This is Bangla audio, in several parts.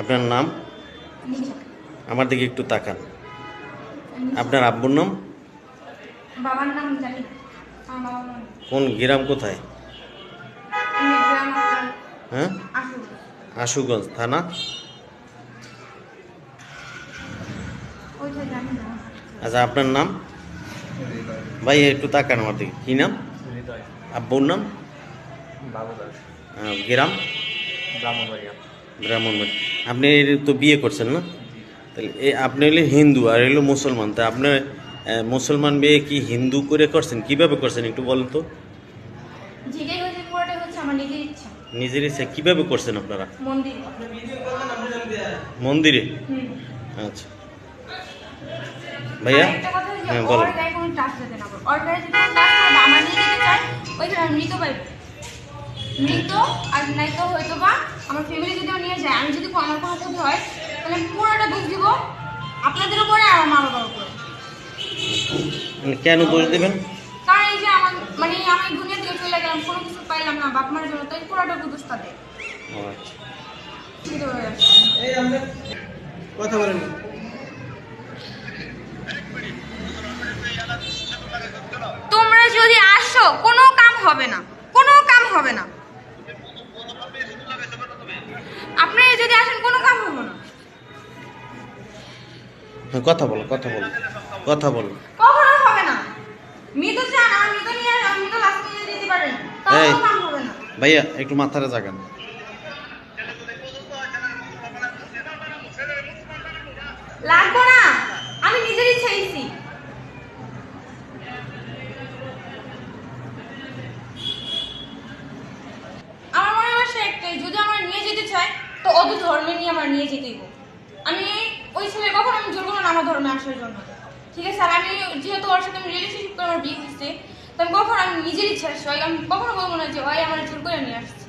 আপনার নাম? আমার দিকে একটু তাকান। আপনার আব্বুর নাম? বাবার জানি কোন গ্রাম কোথায়? আমি গ্রাম আপনার হ্যাঁ? আশুগঞ্জ। থানা? আচ্ছা আপনার নাম? ভাই একটু তাকান আমার দিকে। কী নাম? আব্বুর নাম? বাবু দাস। গ্রাম? ব্রাহ্মণবাড়িয়া ব্রাহ্মণবাড়ি আপনি এর তো বিয়ে করছেন না? তাহলে এ আপনি হলে হিন্দু আর হলো মুসলমান। তা আপনার মুসলমান বিয়ে কি হিন্দু করে করছেন? কীভাবে করছেন একটু বলেন তো। নিজের ইচ্ছা। কীভাবে করছেন আপনারা? মন্দিরে। আচ্ছা। ভাইয়া? হ্যাঁ বলেন। মৃত আর নাই তো হয়তো বা আমার ফ্যামিলি যদি নিয়ে যায় আমি যদি কোনো- হয় তাহলে আমি পুরোটা দোষ দিব। আপনাদের উপরে আর আমার বাবার উপরে। কেন দোষ দেবেন? কারণ এই যে আমার মানে আমি দুনিয়া থেকে চলে গেলাম কোনো কিছু পাইলাম না বাপ মার জন্য তাই পুরোটা দোষ তাদের। ও আচ্ছা। কথা বলেন। তোমরা যদি আসো কোনো কাম হবে না কোনো কাম হবে না। কথা বলো কথা বলো কথা বলো। কখনো হবে না। চান নিয়ে লাস্ট নিয়ে দিতে পারেন তাও কাম হবে না। ভাইয়া একটু মাথাটা জাগান। লাগবো না। আমি নিজের ইচ্ছা এসেছি আমার মনে হয় সে একটাই যদি আমার নিয়ে যেতে চায় তো অত ধর্মে নিয়ে আমার নিয়ে যেতেই আমি ওই ছেলে কখন আমি জোর করব না আমার ধর্মে আসার জন্য ঠিক আছে? আর আমি যেহেতু ওর সাথে আমি রিলেশনশিপ করে আমার বিয়ে হচ্ছে তো আমি কখন আমি নিজের ইচ্ছা আসছি হয় আমি কখনো বলব না যে হয় আমার জোর করে নিয়ে আসছে।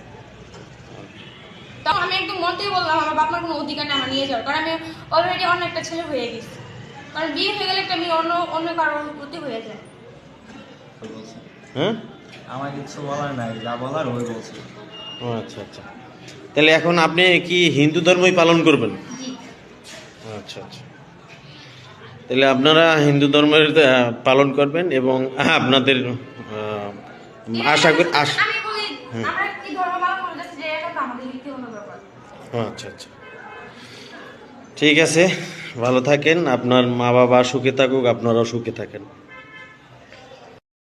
তখন আমি একদম মন থেকে বললাম আমার বাপ মার কোনো অধিকার নেই আমার নিয়ে যাওয়ার কারণ আমি অলরেডি অন্য একটা ছেলে হয়ে গেছি। কারণ বিয়ে হয়ে গেলে একটা মেয়ে অন্য অন্য কারোর প্রতি হয়ে যায় হ্যাঁ? আমার কিছু বলার নাই যা বলার ওই বলছি। ও আচ্ছা আচ্ছা। তাহলে এখন আপনি কি হিন্দু ধর্মই পালন করবেন? আচ্ছা আচ্ছা। তাহলে আপনারা হিন্দু ধর্মের পালন করবেন এবং আপনাদের আশা করি আশ আচ্ছা আচ্ছা। ঠিক আছে ভালো থাকেন। আপনার মা বাবা সুখে থাকুক আপনারাও সুখে থাকেন।